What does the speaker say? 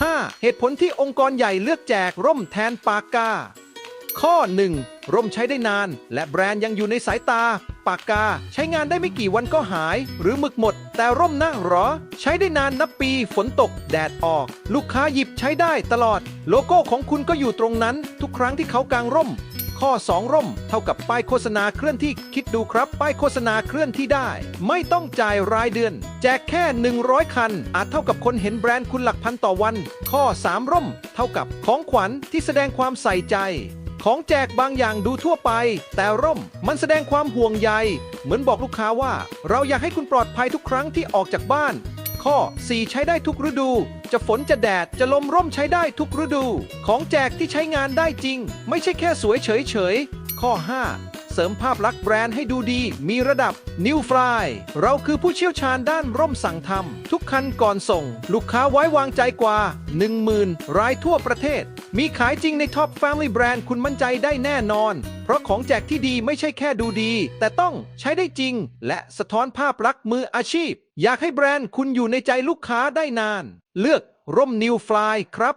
5. เหตุผลที่องค์กรใหญ่เลือกแจกร่มแทนปากกา ข้อ 1. ร่มใช้ได้นาน และแบรนด์ยังอยู่ในสายตา ปากกา ใช้งานได้ไม่กี่วันก็หาย หรือหมึกหมด แต่ร่มนะหรอ ใช้ได้นานนับปีฝนตก แดดออก ลูกค้าหยิบใช้ได้ตลอด โลโก้ของคุณก็อยู่ตรงนั้น ทุกครั้งที่เขากางร่ม ข้อ 2 ร่ม เท่ากับป้ายโฆษณาเคลื่อนที่คิดดูครับ ป้ายโฆษณาเคลื่อนที่ได้ ไม่ต้องจ่ายรายเดือน แจกแค่ 100 คัน อาจเท่ากับคนเห็นแบรนด์คุณหลักพันต่อวัน ข้อ 3 ร่ม เท่ากับของขวัญที่แสดงความใส่ใจ ของแจกบางอย่างดูทั่วไป แต่ร่มมันแสดงความห่วงใย เหมือนบอกลูกค้าว่า เราอยากให้คุณปลอดภัยทุกครั้งที่ออกจากบ้าน ข้อ 4 ใช้ได้ทุกฤดู จะฝนจะแดดจะลมร่มใช้ได้ทุกฤดู ของแจกที่ใช้งานได้จริง ไม่ใช่แค่สวยเฉยเฉยข้อ 5 ริมภาพลักษณ์แบรนด์ให้ดูดี มีระดับ New Fly เราคือผู้เชี่ยวชาญด้านร่มสั่งทำทุกคันก่อนส่ง ลูกค้าไว้วางใจกว่า 10,000 รายทั่วประเทศ มีขายจริงใน Top Family Brand คุณมั่นใจได้แน่นอน เพราะของแจกที่ดีไม่ใช่แค่ดูดี แต่ต้องใช้ได้จริง และสะท้อนภาพลักษณ์มืออาชีพ อยากให้แบรนด์คุณอยู่ในใจลูกค้าได้นาน เลือกร่ม New Fly ครับ